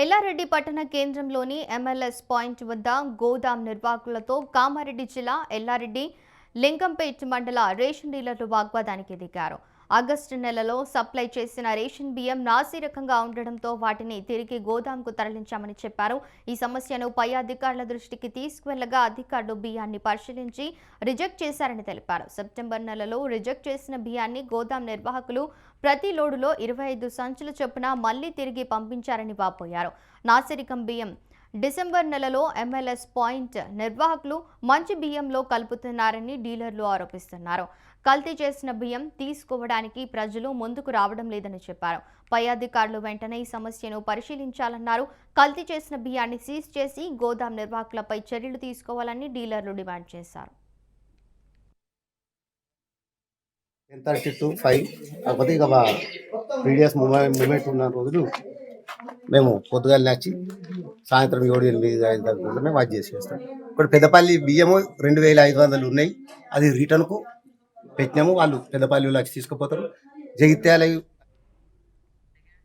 ఎల్లారెడ్డి పట్టణ కేంద్రంలోని MLS point వద్ద గోదాం నిర్వాహకులతో కామారెడ్డి జిల్లా ఎల్లారెడ్డి లింగంపేట్ మండల రేషన్ డీలర్లు వాగ్వాదానికి దిగారు. ఆగస్టు నెలలో సప్లై చేసిన రేషన్ బియ్యం నాసి రకంగా ఉండడంతో వాటిని తిరిగి గోదాంకు తరలించామని చెప్పారు. ఈ సమస్యను పై అధికారుల దృష్టికి తీసుకువెళ్ళగా అధికారులు బియ్యాన్ని పరిశీలించి రిజెక్ట్ చేశారని తెలిపారు. సెప్టెంబర్ నెలలో రిజెక్ట్ చేసిన బియ్యాన్ని గోదాం నిర్వాహకులు ప్రతి లోడులో ఇరవై ఐదు సంచుల చొప్పున మళ్ళీ తిరిగి పంపించారని వాపోయారు. నాసిరికం బియ్యం డిసెంబర్ నెలలో ఎంఎల్ఎస్ పాయింట్ నిర్వాహకులు మంచి బియ్యంలో కలుపుతున్నారని డీలర్లు ఆరోపిస్తున్నారు. కల్తీ చేసిన బియ్యం తీసుకోవడానికి ప్రజలు ముందుకు రావడం లేదని చెప్పారు. పై అధికారులు వెంటనే ఈ సమస్యను పరిశీలించాలన్నారు. కల్తీ చేసిన బియ్యాన్ని సీజ్ చేసి గోదాం నిర్వాహకులపై చర్యలు తీసుకోవాలని డీలర్లు డిమాండ్ చేశారు. టెన్ థర్టీ టు ఫైవ్ కాకపోతే ఇక ప్రీవియస్ మూమెంట్ ఉన్న రోజులు మేము పొద్దుగా లేచి సాయంత్రం ఏడు ఎనిమిది సాయంత్రం దాకా వాచ్ చేసేస్తాం. ఇప్పుడు పెద్దపల్లి బియ్యము రెండు వేల ఐదు వందలు ఉన్నాయి. అది రిటర్న్కు పెట్టినాము. వాళ్ళు పెద్దపల్లి వచ్చి తీసుకుపోతారు. జగిత్యాల